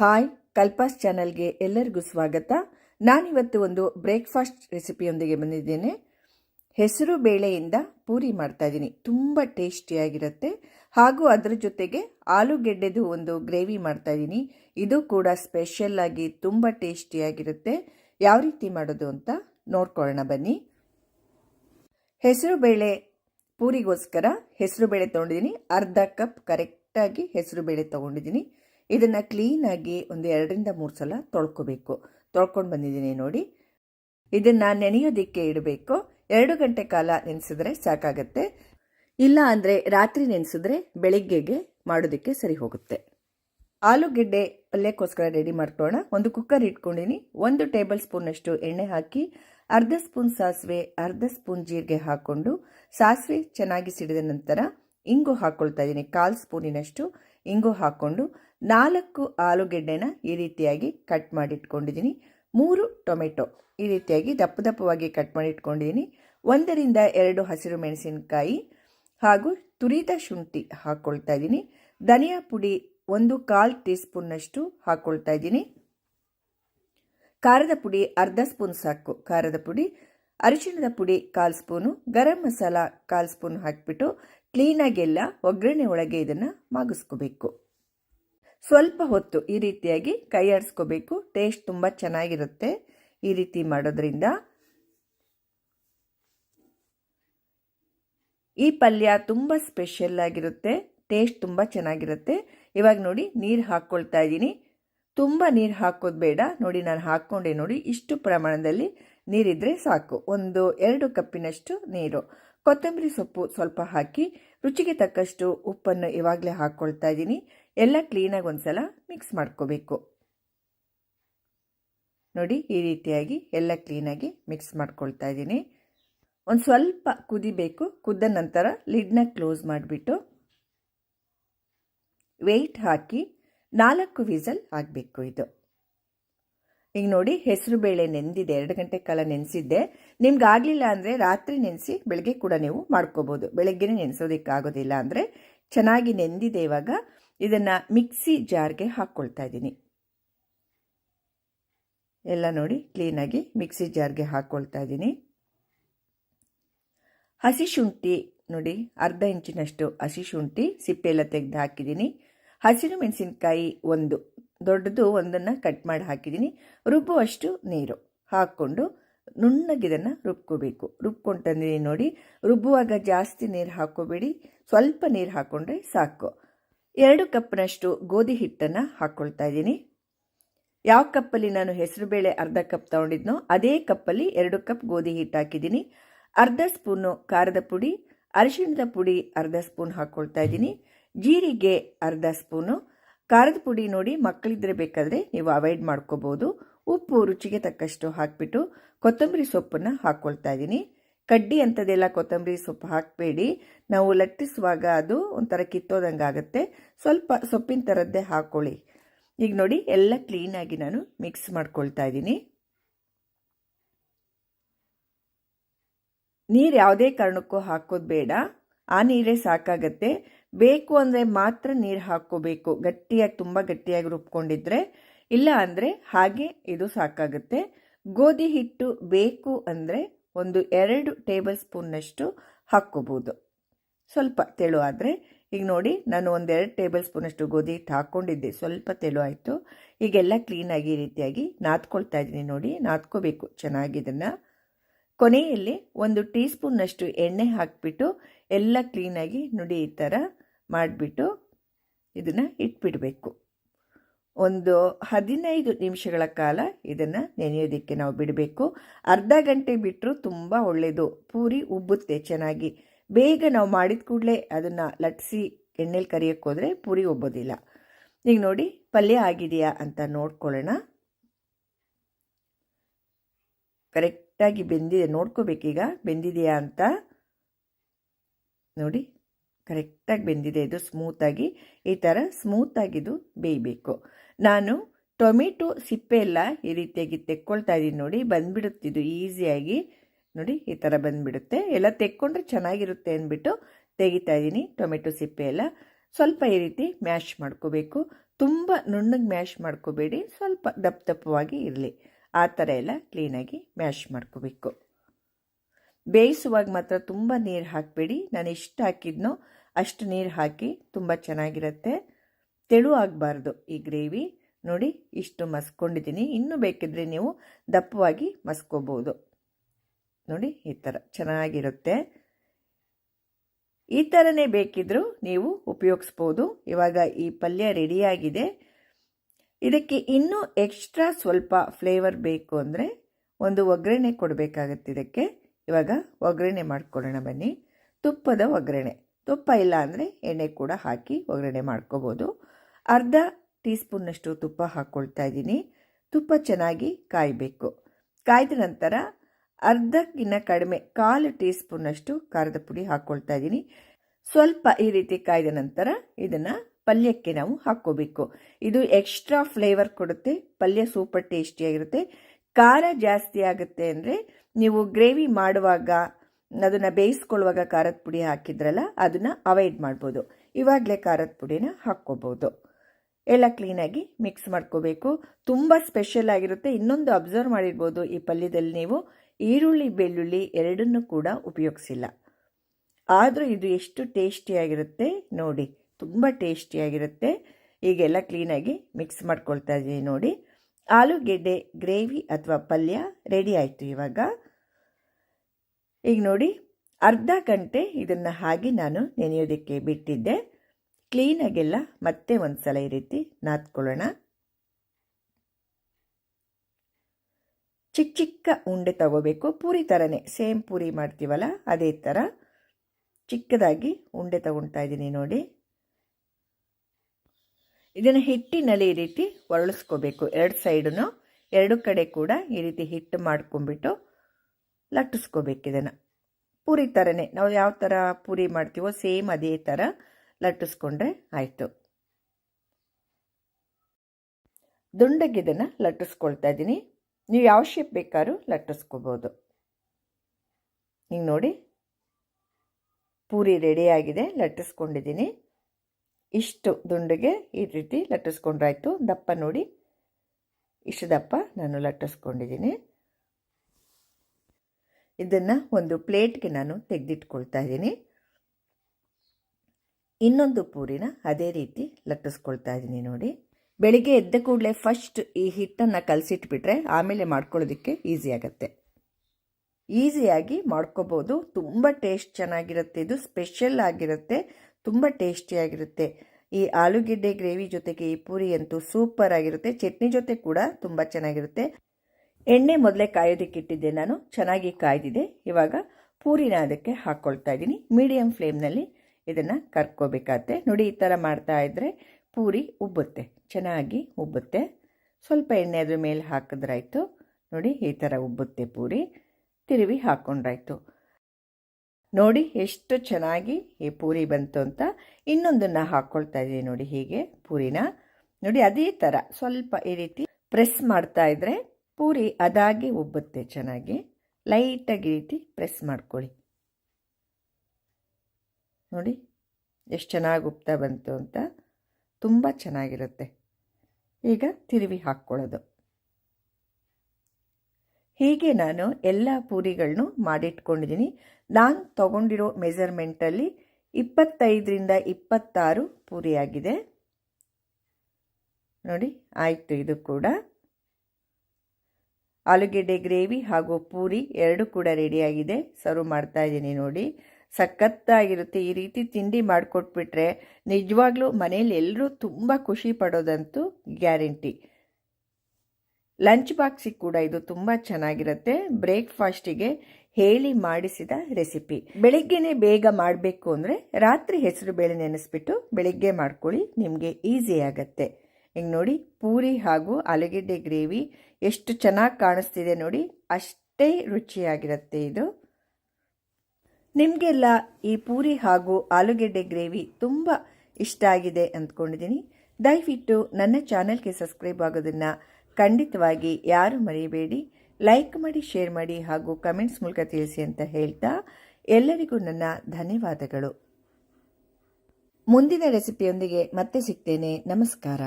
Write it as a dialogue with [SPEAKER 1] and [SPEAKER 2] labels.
[SPEAKER 1] Hi, ಕಲ್ಪಾಸ್ ಚಾನಲ್ಗೆ ಎಲ್ಲರಿಗೂ ಸ್ವಾಗತ. ನಾನಿವತ್ತು ಒಂದು ಬ್ರೇಕ್ಫಾಸ್ಟ್ ರೆಸಿಪಿಯೊಂದಿಗೆ ಬಂದಿದ್ದೇನೆ. ಹೆಸರು ಬೇಳೆಯಿಂದ ಪೂರಿ ಮಾಡ್ತಾ ಇದ್ದೀನಿ. ತುಂಬ ಟೇಸ್ಟಿಯಾಗಿರುತ್ತೆ. ಹಾಗೂ ಅದರ ಜೊತೆಗೆ ಆಲೂಗೆಡ್ಡೆದು ಒಂದು ಗ್ರೇವಿ ಮಾಡ್ತಾ ಇದ್ದೀನಿ. ಇದು ಕೂಡ ಸ್ಪೆಷಲ್ ಆಗಿ ತುಂಬ ಟೇಸ್ಟಿಯಾಗಿರುತ್ತೆ. ಯಾವ ರೀತಿ ಮಾಡೋದು ಅಂತ ನೋಡ್ಕೊಳ್ಳೋಣ, ಬನ್ನಿ. ಹೆಸರು ಬೇಳೆ ಪೂರಿಗೋಸ್ಕರ ಹೆಸರು ಬೇಳೆ ತೊಗೊಂಡಿದ್ದೀನಿ. ಅರ್ಧ ಕಪ್ ಕರೆಕ್ಟಾಗಿ ಹೆಸರು ಬೇಳೆ ತೊಗೊಂಡಿದ್ದೀನಿ. ಇದನ್ನು ಕ್ಲೀನಾಗಿ ಒಂದು ಎರಡರಿಂದ ಮೂರು ಸಲ ತೊಳ್ಕೊಬೇಕು. ತೊಳ್ಕೊಂಡು ಬಂದಿದ್ದೀನಿ ನೋಡಿ. ಇದನ್ನು ನೆನೆಯೋದಕ್ಕೆ ಇಡಬೇಕು. ಎರಡು ಗಂಟೆ ಕಾಲ ನೆನೆಸಿದ್ರೆ ಸಾಕಾಗತ್ತೆ. ಇಲ್ಲ ಅಂದರೆ ರಾತ್ರಿ ನೆನೆಸಿದ್ರೆ ಬೆಳಿಗ್ಗೆಗೆ ಮಾಡೋದಕ್ಕೆ ಸರಿ ಹೋಗುತ್ತೆ. ಆಲೂಗೆಡ್ಡೆ ಪಲ್ಯಕ್ಕೋಸ್ಕರ ರೆಡಿ ಮಾಡ್ಕೊಳ್ಳೋಣ. ಒಂದು ಕುಕ್ಕರ್ ಇಟ್ಕೊಂಡಿನಿ. ಒಂದು ಟೇಬಲ್ ಸ್ಪೂನಷ್ಟು ಎಣ್ಣೆ ಹಾಕಿ, ಅರ್ಧ ಸ್ಪೂನ್ ಸಾಸಿವೆ, ಅರ್ಧ ಸ್ಪೂನ್ ಜೀರಿಗೆ ಹಾಕ್ಕೊಂಡು, ಸಾಸಿವೆ ಚೆನ್ನಾಗಿ ಸಿಡಿದ ನಂತರ, ಇಂಗು ಹಾಕ್ಕೊಳ್ತಾ ಇದ್ದೀನಿ. ಕಾಲು ಸ್ಪೂನಿನಷ್ಟು ಇಂಗು ಹಾಕ್ಕೊಂಡು ನಾಲ್ಕು ಆಲೂಗೆಡ್ಡೆನ ಈ ರೀತಿಯಾಗಿ ಕಟ್ ಮಾಡಿಟ್ಕೊಂಡಿದ್ದೀನಿ. ಮೂರು ಟೊಮೆಟೊ ಈ ರೀತಿಯಾಗಿ ದಪ್ಪ ದಪ್ಪವಾಗಿ ಕಟ್ ಮಾಡಿಟ್ಕೊಂಡಿದ್ದೀನಿ. ಒಂದರಿಂದ ಎರಡು ಹಸಿರು ಮೆಣಸಿನಕಾಯಿ ಹಾಗೂ ತುರಿದ ಶುಂಠಿ ಹಾಕ್ಕೊಳ್ತಾ ಇದ್ದೀನಿ. ಧನಿಯಾ ಪುಡಿ ಒಂದು ಕಾಲು ಟೀ ಸ್ಪೂನ್ನಷ್ಟು ಹಾಕ್ಕೊಳ್ತಾ ಇದ್ದೀನಿ. ಖಾರದ ಪುಡಿ ಅರ್ಧ ಸ್ಪೂನ್ ಸಾಕು. ಖಾರದ ಪುಡಿ ಅರಿಶಿಣದ ಪುಡಿ ಕಾಲು ಸ್ಪೂನು, ಗರಂ ಮಸಾಲ ಕಾಲು ಸ್ಪೂನ್ ಹಾಕಿಬಿಟ್ಟು ಕ್ಲೀನಾಗೆಲ್ಲ, ಒಗ್ಗರಣೆ ಒಳಗೆ ಇದನ್ನು ಮಾಗಿಸ್ಕೋಬೇಕು. ಸ್ವಲ್ಪ ಹೊತ್ತು ಈ ರೀತಿಯಾಗಿ ಕೈ ಆಡಿಸ್ಕೋಬೇಕು ಟೇಸ್ಟ್ ತುಂಬ ಚೆನ್ನಾಗಿರುತ್ತೆ ಈ ರೀತಿ ಮಾಡೋದ್ರಿಂದ. ಈ ಪಲ್ಯ ತುಂಬ ಸ್ಪೆಷಲ್ ಆಗಿರುತ್ತೆ ಟೇಸ್ಟ್ ತುಂಬ ಚೆನ್ನಾಗಿರುತ್ತೆ. ಇವಾಗ ನೋಡಿ, ನೀರು ಹಾಕ್ಕೊಳ್ತಾ ಇದ್ದೀನಿ. ತುಂಬ ನೀರು ಹಾಕೋದು ಬೇಡ. ನೋಡಿ, ನಾನು ಹಾಕ್ಕೊಂಡೆ ನೋಡಿ, ಇಷ್ಟು ಪ್ರಮಾಣದಲ್ಲಿ ನೀರಿದ್ರೆ ಸಾಕು. ಒಂದು ಎರಡು ಕಪ್ಪಿನಷ್ಟು ನೀರು. ಕೊತ್ತಂಬರಿ ಸೊಪ್ಪು ಸ್ವಲ್ಪ ಹಾಕಿ ರುಚಿಗೆ ತಕ್ಕಷ್ಟು ಉಪ್ಪನ್ನು ಇವಾಗಲೇ ಹಾಕ್ಕೊಳ್ತಾ ಇದ್ದೀನಿ. ಎಲ್ಲ ಕ್ಲೀನಾಗಿ ಒಂದ್ಸಲ ಮಿಕ್ಸ್ ಮಾಡ್ಕೋಬೇಕು. ನೋಡಿ, ಈ ರೀತಿಯಾಗಿ ಎಲ್ಲ ಕ್ಲೀನಾಗಿ ಮಿಕ್ಸ್ ಮಾಡ್ಕೊಳ್ತಾ ಇದ್ದೀನಿ. ಒಂದು ಸ್ವಲ್ಪ ಕುದಿಬೇಕು. ಕುದ್ದ ನಂತರ ಲಿಡ್ನ ಕ್ಲೋಸ್ ಮಾಡಿಬಿಟ್ಟು ವೆಯ್ಟ್ ಹಾಕಿ ನಾಲ್ಕು ವಿಸಲ್ ಆಗಬೇಕು ಇದು. ಈಗ ನೋಡಿ, ಹೆಸರು ಬೇಳೆ ನೆಂದಿದೆ. ಎರಡು ಗಂಟೆ ಕಾಲ ನೆನೆಸಿದ್ದೆ. ನಿಮ್ಗೆ ಆಗಲಿಲ್ಲ ಅಂದರೆ ರಾತ್ರಿ ನೆನೆಸಿ ಬೆಳಗ್ಗೆ ಕೂಡ ನೀವು ಮಾಡ್ಕೋಬೋದು. ಬೆಳಗ್ಗೆನೇ ನೆನೆಸೋದಕ್ಕಾಗೋದಿಲ್ಲ ಅಂದರೆ ಚೆನ್ನಾಗಿ ನೆಂದಿದೆ ಇವಾಗ. ಇದನ್ನು ಮಿಕ್ಸಿ ಜಾರ್ಗೆ ಹಾಕ್ಕೊಳ್ತಾ ಇದ್ದೀನಿ. ಎಲ್ಲ ನೋಡಿ ಕ್ಲೀನಾಗಿ ಮಿಕ್ಸಿ ಜಾರ್ಗೆ ಹಾಕ್ಕೊಳ್ತಾ ಇದ್ದೀನಿ. ಹಸಿ ಶುಂಠಿ ನೋಡಿ, ಅರ್ಧ ಇಂಚಿನಷ್ಟು ಹಸಿ ಶುಂಠಿ ಸಿಪ್ಪೆಲ್ಲ ತೆಗೆದು ಹಾಕಿದ್ದೀನಿ. ಹಸಿರು ಮೆಣಸಿನ್ಕಾಯಿ ಒಂದು ದೊಡ್ಡದು ಒಂದನ್ನು ಕಟ್ ಮಾಡಿ ಹಾಕಿದ್ದೀನಿ. ರುಬ್ಬುವಷ್ಟು ನೀರು ಹಾಕ್ಕೊಂಡು ನುಣ್ಣಗಿದನ್ನು ರುಬ್ಕೋಬೇಕು. ರುಬ್ಕೊಂಡು ನೋಡಿ, ರುಬ್ಬುವಾಗ ಜಾಸ್ತಿ ನೀರು ಹಾಕೋಬೇಡಿ. ಸ್ವಲ್ಪ ನೀರು ಹಾಕ್ಕೊಂಡ್ರೆ ಸಾಕು. ಎರಡು ಕಪ್ನಷ್ಟು ಗೋಧಿ ಹಿಟ್ಟನ್ನು ಹಾಕ್ಕೊಳ್ತಾ ಇದ್ದೀನಿ. ಯಾವ ಕಪ್ಪಲ್ಲಿ ನಾನು ಹೆಸರುಬೇಳೆ ಅರ್ಧ ಕಪ್ ತಗೊಂಡಿದ್ನೋ, ಅದೇ ಕಪ್ಪಲ್ಲಿ ಎರಡು ಕಪ್ ಗೋಧಿ ಹಿಟ್ಟು ಹಾಕಿದ್ದೀನಿ. ಅರ್ಧ ಸ್ಪೂನು ಖಾರದ ಪುಡಿ, ಅರಿಶಿಣದ ಪುಡಿ ಅರ್ಧ ಸ್ಪೂನ್ ಹಾಕ್ಕೊಳ್ತಾ ಇದ್ದೀನಿ. ಜೀರಿಗೆ ಅರ್ಧ ಸ್ಪೂನು, ಖಾರದ ಪುಡಿ ನೋಡಿ ಮಕ್ಕಳಿದ್ರೆ ಬೇಕಾದರೆ ನೀವು ಅವಾಯ್ಡ್ ಮಾಡ್ಕೋಬೋದು. ಉಪ್ಪು ರುಚಿಗೆ ತಕ್ಕಷ್ಟು ಹಾಕಿಬಿಟ್ಟು ಕೊತ್ತಂಬರಿ ಸೊಪ್ಪನ್ನು ಹಾಕ್ಕೊಳ್ತಾ ಇದ್ದೀನಿ ಕಡ್ಡಿ ಅಂಥದ್ದೆಲ್ಲ ಕೊತ್ತಂಬರಿ ಸೊಪ್ಪು ಹಾಕಬೇಡಿ. ನಾವು ಲಟ್ಟಿಸುವಾಗ ಅದು ಒಂಥರ ಕಿತ್ತೋದಂಗೆ ಆಗುತ್ತೆ. ಸ್ವಲ್ಪ ಸೊಪ್ಪಿನ ಥರದ್ದೇ ಹಾಕ್ಕೊಳ್ಳಿ ಈಗ ನೋಡಿ, ಎಲ್ಲ ಕ್ಲೀನಾಗಿ ನಾನು ಮಿಕ್ಸ್ ಮಾಡ್ಕೊಳ್ತಾ ಇದ್ದೀನಿ ನೀರು ಯಾವುದೇ ಕಾರಣಕ್ಕೂ ಹಾಕೋದು ಬೇಡ. ಆ ನೀರೇ ಸಾಕಾಗತ್ತೆ. ಬೇಕು ಅಂದರೆ ಮಾತ್ರ ನೀರು ಹಾಕ್ಕೋಬೇಕು. ಗಟ್ಟಿಯಾಗಿ, ತುಂಬ ಗಟ್ಟಿಯಾಗಿ ರುಬ್ಕೊಂಡಿದ್ರೆ ಇಲ್ಲ ಅಂದರೆ ಹಾಗೆ ಇದು ಸಾಕಾಗುತ್ತೆ. ಗೋಧಿ ಹಿಟ್ಟು ಬೇಕು ಅಂದರೆ ಒಂದು ಎರಡು ಟೇಬಲ್ ಸ್ಪೂನ್ನಷ್ಟು ಹಾಕ್ಕೋಬೋದು. ಸ್ವಲ್ಪ ತೆಳು ಆದರೆ, ಈಗ ನೋಡಿ ನಾನು ಒಂದೆರಡು ಟೇಬಲ್ ಸ್ಪೂನಷ್ಟು ಗೋಧಿ ಹಿಟ್ಟು ಹಾಕ್ಕೊಂಡಿದ್ದೆ. ಸ್ವಲ್ಪ ತೆಳು ಆಯಿತು. ಈಗೆಲ್ಲ ಕ್ಲೀನಾಗಿ ಈ ರೀತಿಯಾಗಿ ನಾದ್ಕೊಳ್ತಾ ಇದ್ದೀನಿ ನೋಡಿ. ನಾದ್ಕೋಬೇಕು, ಚೆನ್ನಾಗಿ ಇದನ್ನು. ಕೊನೆಯಲ್ಲಿ ಒಂದು ಟೀ ಸ್ಪೂನ್ನಷ್ಟು ಎಣ್ಣೆ ಹಾಕಿಬಿಟ್ಟು ಎಲ್ಲ ಕ್ಲೀನಾಗಿ ನೋಡಿ ಈ ಥರ ಮಾಡಿಬಿಟ್ಟು ಇದನ್ನು ಇಟ್ಬಿಡಬೇಕು. ಒಂದು ಹದಿನೈದು ನಿಮಿಷಗಳ ಕಾಲ ಇದನ್ನು ನೆನೆಯೋದಕ್ಕೆ ನಾವು ಬಿಡಬೇಕು. ಅರ್ಧ ಗಂಟೆ ಬಿಟ್ಟರು ತುಂಬ ಒಳ್ಳೆಯದು ಪೂರಿ ಉಬ್ಬುತ್ತೆ ಚೆನ್ನಾಗಿ. ಬೇಗ ನಾವು ಮಾಡಿದ ಕೂಡಲೇ ಅದನ್ನು ಲಟ್ಸಿ ಎಣ್ಣೆಲಿ ಕರಿಯೋಕ್ಕೆ ಹೋದರೆ ಪೂರಿ ಉಬ್ಬೋದಿಲ್ಲ. ಈಗ ನೋಡಿ, ಪಲ್ಯ ಆಗಿದೆಯಾ ಅಂತ ನೋಡ್ಕೊಳ್ಳೋಣ. ಕರೆಕ್ಟಾಗಿ ಬೆಂದಿದೆ. ನೋಡ್ಕೋಬೇಕೀಗ ಬೆಂದಿದೆಯಾ ಅಂತ. ನೋಡಿ, ಕರೆಕ್ಟಾಗಿ ಬೆಂದಿದೆ. ಇದು ಸ್ಮೂತಾಗಿ ಈ ಥರ ಸ್ಮೂತಾಗಿದು ಬೇಯಬೇಕು. ನಾನು ಟೊಮೆಟೊ ಸಿಪ್ಪೆ ಎಲ್ಲ ಈ ರೀತಿಯಾಗಿ ತೆಕ್ಕೊಳ್ತಾ ಇದ್ದೀನಿ ನೋಡಿ ಬಂದ್ಬಿಡುತ್ತಿದ್ದು ಈಸಿಯಾಗಿ. ನೋಡಿ, ಈ ಥರ ಬಂದುಬಿಡುತ್ತೆ. ಎಲ್ಲ ತೆಕ್ಕೊಂಡ್ರೆ ಚೆನ್ನಾಗಿರುತ್ತೆ ಅಂದ್ಬಿಟ್ಟು ತೆಗಿತಾ ಇದ್ದೀನಿ ಟೊಮೆಟೊ ಸಿಪ್ಪೆ ಎಲ್ಲ ಸ್ವಲ್ಪ ಈ ರೀತಿ ಮ್ಯಾಶ್ ಮಾಡ್ಕೋಬೇಕು. ತುಂಬ ನುಣ್ಣಗೆ ಮ್ಯಾಶ್ ಮಾಡ್ಕೋಬೇಡಿ. ಸ್ವಲ್ಪ ದಪ್ಪ ದಪ್ಪವಾಗಿ ಇರಲಿ. ಆ ಥರ ಎಲ್ಲ ಕ್ಲೀನಾಗಿ ಮ್ಯಾಶ್ ಮಾಡ್ಕೋಬೇಕು. ಬೇಯಿಸುವಾಗ ಮಾತ್ರ ತುಂಬ ನೀರು ಹಾಕಬೇಡಿ. ನಾನು ಎಷ್ಟು ಹಾಕಿದ್ನೋ ಅಷ್ಟು ನೀರು ಹಾಕಿ ತುಂಬ ಚೆನ್ನಾಗಿರುತ್ತೆ. ತೆಳು ಆಗಬಾರ್ದು ಈ ಗ್ರೇವಿ. ನೋಡಿ, ಇಷ್ಟು ಮಸ್ಕೊಂಡಿದ್ದೀನಿ. ಇನ್ನೂ ಬೇಕಿದ್ರೆ ನೀವು ದಪ್ಪವಾಗಿ ಮಸ್ಕೋಬೋದು. ನೋಡಿ, ಈ ಥರ ಚೆನ್ನಾಗಿರುತ್ತೆ. ಈ ಥರನೇ ಬೇಕಿದ್ದರೂ ನೀವು ಉಪಯೋಗಿಸ್ಬೋದು. ಇವಾಗ ಈ ಪಲ್ಯ ರೆಡಿಯಾಗಿದೆ. ಇದಕ್ಕೆ ಇನ್ನೂ ಎಕ್ಸ್ಟ್ರಾ ಸ್ವಲ್ಪ ಫ್ಲೇವರ್ ಬೇಕು ಅಂದರೆ ಒಂದು ಒಗ್ಗರಣೆ ಕೊಡಬೇಕಾಗತ್ತೆ ಇದಕ್ಕೆ. ಇವಾಗ ಒಗ್ಗರಣೆ ಮಾಡ್ಕೊಳ್ಳೋಣ ಬನ್ನಿ. ತುಪ್ಪದ ಒಗ್ಗರಣೆ. ತುಪ್ಪ ಇಲ್ಲ ಅಂದರೆ ಎಣ್ಣೆ ಕೂಡ ಹಾಕಿ ಒಗ್ಗರಣೆ ಮಾಡ್ಕೋಬೋದು. ಅರ್ಧ ಟೀ ಸ್ಪೂನ್ನಷ್ಟು ತುಪ್ಪ ಹಾಕ್ಕೊಳ್ತಾ ಇದ್ದೀನಿ. ತುಪ್ಪ ಚೆನ್ನಾಗಿ ಕಾಯಬೇಕು. ಕಾಯ್ದ ನಂತರ ಅರ್ಧಕ್ಕಿಂತ ಕಡಿಮೆ ಕಾಲು ಟೀ ಸ್ಪೂನ್ನಷ್ಟು ಖಾರದ ಪುಡಿ ಹಾಕ್ಕೊಳ್ತಾ ಇದ್ದೀನಿ. ಸ್ವಲ್ಪ ಈ ರೀತಿ ಕಾಯ್ದ ನಂತರ ಇದನ್ನು ಪಲ್ಯಕ್ಕೆ ನಾವು ಹಾಕ್ಕೋಬೇಕು. ಇದು ಎಕ್ಸ್ಟ್ರಾ ಫ್ಲೇವರ್ ಕೊಡುತ್ತೆ, ಪಲ್ಯ ಸೂಪರ್ ಟೇಸ್ಟಿಯಾಗಿರುತ್ತೆ ಖಾರ ಜಾಸ್ತಿ ಆಗುತ್ತೆ ಅಂದರೆ ನೀವು ಗ್ರೇವಿ ಮಾಡುವಾಗ, ಅದನ್ನು ಬೇಯಿಸ್ಕೊಳ್ಳುವಾಗ ಖಾರದ ಪುಡಿ ಹಾಕಿದ್ರಲ್ಲ, ಅದನ್ನು ಅವಾಯ್ಡ್ ಮಾಡ್ಬೋದು. ಇವಾಗಲೇ ಖಾರದ ಪುಡಿನ ಹಾಕ್ಕೋಬೋದು. ಎಲ್ಲ ಕ್ಲೀನಾಗಿ ಮಿಕ್ಸ್ ಮಾಡ್ಕೋಬೇಕು. ತುಂಬ ಸ್ಪೆಷಲ್ ಆಗಿರುತ್ತೆ. ಇನ್ನೊಂದು ಅಬ್ಸರ್ವ್ ಮಾಡಿರ್ಬೋದು ಈ ಪಲ್ಯದಲ್ಲಿ ನೀವು. ಈರುಳ್ಳಿ, ಬೆಳ್ಳುಳ್ಳಿ ಎರಡನ್ನೂ ಕೂಡ ಉಪಯೋಗಿಸಿಲ್ಲ. ಆದರೂ ಇದು ಎಷ್ಟು ಟೇಸ್ಟಿಯಾಗಿರುತ್ತೆ ನೋಡಿ. ತುಂಬ ಟೇಸ್ಟಿಯಾಗಿರುತ್ತೆ ಈಗೆಲ್ಲ ಕ್ಲೀನಾಗಿ ಮಿಕ್ಸ್ ಮಾಡ್ಕೊಳ್ತಾ ಇದ್ದೀನಿ ನೋಡಿ. ಆಲೂಗೆಡ್ಡೆ ಗ್ರೇವಿ ಅಥವಾ ಪಲ್ಯ ರೆಡಿ ಆಯಿತು ಇವಾಗ. ಈಗ ನೋಡಿ, ಅರ್ಧ ಗಂಟೆ ಇದನ್ನು ಹಾಗೆ ನಾನು ನೆನೆಯೋದಕ್ಕೆ ಬಿಟ್ಟಿದ್ದೆ. ಕ್ಲೀನಾಗೆಲ್ಲ ಮತ್ತೆ ಒಂದು ಸಲ ಈ ರೀತಿ ನಾದ್ಕೊಳ್ಳೋಣ. ಚಿಕ್ಕ ಚಿಕ್ಕ ಉಂಡೆ ತಗೋಬೇಕು, ಪೂರಿ ಥರನೇ ಸೇಮ್ ಪೂರಿ ಮಾಡ್ತೀವಲ್ಲ, ಅದೇ ಥರ ಚಿಕ್ಕದಾಗಿ ಉಂಡೆ ತಗೊಳ್ತಾ ಇದ್ದೀನಿ ನೋಡಿ. ಇದನ್ನು ಹಿಟ್ಟಿನಲ್ಲಿ ಈ ರೀತಿ ಒರಳಿಸ್ಕೋಬೇಕು, ಎರಡು ಸೈಡನ್ನು ಎರಡು ಕಡೆ ಕೂಡ ಈ ರೀತಿ ಹಿಟ್ಟು ಮಾಡ್ಕೊಂಬಿಟ್ಟು ಲಟ್ಟಿಸ್ಕೋಬೇಕು ಇದನ್ನು. ಪೂರಿ ಥರನೇ ನಾವು ಯಾವ ಥರ ಪೂರಿ ಮಾಡ್ತೀವೋ ಸೇಮ್ ಅದೇ ಥರ ಲಟ್ಟಿಸ್ಕೊಂಡ್ರೆ ಆಯಿತು. ದುಂಡಗೆ ಇದನ್ನು ಲಟ್ಟಿಸ್ಕೊಳ್ತಾ ಇದ್ದೀನಿ. ನೀವು ಯಾವ ಶೇಪ್ ಬೇಕಾದ್ರೂ ಲಟ್ಟಿಸ್ಕೋಬೋದು. ಈಗ ನೋಡಿ, ಪೂರಿ ರೆಡಿಯಾಗಿದೆ ಲಟ್ಟಿಸ್ಕೊಂಡಿದ್ದೀನಿ. ಇಷ್ಟು ದುಂಡಿಗೆ ಈ ರೀತಿ ಲಟ್ಟಿಸ್ಕೊಂಡ್ರಾಯ್ತು ದಪ್ಪ ನೋಡಿ, ಇಷ್ಟು ದಪ್ಪ ನಾನು ಲಟ್ಟಿಸ್ಕೊಂಡಿದ್ದೀನಿ. ಇದನ್ನು ಒಂದು ಪ್ಲೇಟ್ಗೆ ನಾನು ತೆಗೆದಿಟ್ಕೊಳ್ತಾ ಇದ್ದೀನಿ. ಇನ್ನೊಂದು ಪೂರಿನ ಅದೇ ರೀತಿ ಲಟ್ಟಿಸ್ಕೊಳ್ತಾ ಇದ್ದೀನಿ ನೋಡಿ. ಬೆಳಿಗ್ಗೆ ಎದ್ದ ಕೂಡಲೇ ಫಸ್ಟ್ ಈ ಹಿಟ್ಟನ್ನು ಕಲಸಿಟ್ಬಿಟ್ರೆ ಆಮೇಲೆ ಮಾಡ್ಕೊಳ್ಳೋದಕ್ಕೆ ಈಸಿ ಆಗುತ್ತೆ. ಈಸಿಯಾಗಿ ಮಾಡ್ಕೋಬೋದು. ತುಂಬ ಟೇಸ್ಟ್ ಚೆನ್ನಾಗಿರುತ್ತೆ. ಇದು ಸ್ಪೆಷಲ್ ಆಗಿರುತ್ತೆ. ತುಂಬ ಟೇಸ್ಟಿಯಾಗಿರುತ್ತೆ ಈ ಆಲೂಗೆಡ್ಡೆ ಗ್ರೇವಿ ಜೊತೆಗೆ ಈ ಪೂರಿ ಅಂತೂ ಸೂಪರ್ ಆಗಿರುತ್ತೆ. ಚಟ್ನಿ ಜೊತೆ ಕೂಡ ತುಂಬ ಚೆನ್ನಾಗಿರುತ್ತೆ. ಎಣ್ಣೆ ಮೊದಲೇ ಕಾಯೋದಕ್ಕಿಟ್ಟಿದ್ದೆ ನಾನು. ಚೆನ್ನಾಗಿ ಕಾಯ್ದಿದೆ. ಇವಾಗ ಪೂರಿನ ಅದಕ್ಕೆ ಹಾಕ್ಕೊಳ್ತಾ ಇದ್ದೀನಿ. ಮೀಡಿಯಮ್ ಫ್ಲೇಮ್ನಲ್ಲಿ ಇದನ್ನು ಕರ್ಕೋಬೇಕಾಗತ್ತೆ. ನೋಡಿ, ಈ ಥರ ಮಾಡ್ತಾ ಇದ್ದರೆ ಪೂರಿ ಉಬ್ಬುತ್ತೆ. ಚೆನ್ನಾಗಿ ಉಬ್ಬುತ್ತೆ. ಸ್ವಲ್ಪ ಎಣ್ಣೆ ಅದ್ರ ಮೇಲೆ ಹಾಕಿದ್ರಾಯ್ತು. ನೋಡಿ, ಈ ಥರ ಉಬ್ಬುತ್ತೆ ಪೂರಿ. ತಿರುವಿ ಹಾಕ್ಕೊಂಡ್ರಾಯ್ತು ನೋಡಿ, ಎಷ್ಟು ಚೆನ್ನಾಗಿ ಈ ಪೂರಿ ಬಂತು ಅಂತ ಇನ್ನೊಂದನ್ನು ಹಾಕ್ಕೊಳ್ತಾ ಇದ್ದೀನಿ ನೋಡಿ, ಹೀಗೆ ಪೂರಿನ. ನೋಡಿ, ಅದೇ ಥರ ಸ್ವಲ್ಪ ಈ ರೀತಿ ಪ್ರೆಸ್ ಮಾಡ್ತಾ ಇದ್ದರೆ ಪೂರಿ ಅದಾಗಿ ಉಬ್ಬುತ್ತೆ ಚೆನ್ನಾಗಿ. ಲೈಟಾಗಿ ರೀತಿ ಪ್ರೆಸ್ ಮಾಡ್ಕೊಳ್ಳಿ. ನೋಡಿ, ಎಷ್ಟು ಚೆನ್ನಾಗಿ ಉಪ್ತಾ ಬಂತು ಅಂತ ತುಂಬ ಚೆನ್ನಾಗಿರುತ್ತೆ. ಈಗ ತಿರುವಿ ಹಾಕ್ಕೊಳ್ಳೋದು. ಹೀಗೆ ನಾನು ಎಲ್ಲ ಪೂರಿಗಳನ್ನು ಮಾಡಿಟ್ಕೊಂಡಿದ್ದೀನಿ ನಾನು ತಗೊಂಡಿರೋ ಮೆಜರ್ಮೆಂಟಲ್ಲಿ ಇಪ್ಪತ್ತೈದರಿಂದ ಇಪ್ಪತ್ತಾರು ಪೂರಿಯಾಗಿದೆ. ನೋಡಿ, ಆಯಿತು ಇದು ಕೂಡ. ಆಲೂಗೆಡ್ಡೆ ಗ್ರೇವಿ ಹಾಗೂ ಪೂರಿ ಎರಡು ಕೂಡ ರೆಡಿಯಾಗಿದೆ. ಸರ್ವ್ ಮಾಡ್ತಾ ಇದ್ದೀನಿ ನೋಡಿ. ಸಖತ್ತಾಗಿರುತ್ತೆ. ಈ ರೀತಿ ತಿಂಡಿ ಮಾಡಿಕೊಟ್ಬಿಟ್ರೆ ನಿಜವಾಗ್ಲೂ ಮನೇಲಿ ಎಲ್ಲರೂ ತುಂಬ ಖುಷಿ ಪಡೋದಂತೂ ಗ್ಯಾರಂಟಿ. ಲಂಚ್ ಬಾಕ್ಸಿಗೆ ಕೂಡ ಇದು ತುಂಬ ಚೆನ್ನಾಗಿರುತ್ತೆ. ಬ್ರೇಕ್ಫಾಸ್ಟಿಗೆ ಹೇಳಿ ಮಾಡಿಸಿದ ರೆಸಿಪಿ. ಬೆಳಿಗ್ಗೆನೆ ಬೇಗ ಮಾಡಬೇಕು ಅಂದರೆ ರಾತ್ರಿ ಹೆಸರು ಬೇಳೆ ನೆನೆಸ್ಬಿಟ್ಟು ಬೆಳಿಗ್ಗೆ ಮಾಡ್ಕೊಳ್ಳಿ, ನಿಮಗೆ ಈಸಿ ಆಗತ್ತೆ. ಹಿಂಗೆ ನೋಡಿ ಪೂರಿ ಹಾಗೂ ಆಲೂಗೆಡ್ಡೆ ಗ್ರೇವಿ ಎಷ್ಟು ಚೆನ್ನಾಗಿ ಕಾಣಿಸ್ತಿದೆ ನೋಡಿ, ಅಷ್ಟೇ ರುಚಿಯಾಗಿರುತ್ತೆ ಇದು. ನಿಮಗೆಲ್ಲ ಈ ಪೂರಿ ಹಾಗೂ ಆಲೂಗೆಡ್ಡೆ ಗ್ರೇವಿ ತುಂಬ ಇಷ್ಟ ಆಗಿದೆ ಅಂದ್ಕೊಂಡಿದ್ದೀನಿ. ದಯವಿಟ್ಟು ನನ್ನ ಚಾನಲ್ಗೆ ಸಬ್ಸ್ಕ್ರೈಬ್ ಆಗೋದನ್ನು ಖಂಡಿತವಾಗಿ ಯಾರು ಮರೆಯಬೇಡಿ ಲೈಕ್ ಮಾಡಿ, ಶೇರ್ ಮಾಡಿ ಹಾಗೂ ಕಮೆಂಟ್ಸ್ ಮೂಲಕ ತಿಳಿಸಿ ಅಂತ ಹೇಳ್ತಾ ಎಲ್ಲರಿಗೂ ನನ್ನ ಧನ್ಯವಾದಗಳು. ಮುಂದಿನ ರೆಸಿಪಿಯೊಂದಿಗೆ ಮತ್ತೆ ಸಿಗ್ತೇನೆ. ನಮಸ್ಕಾರ.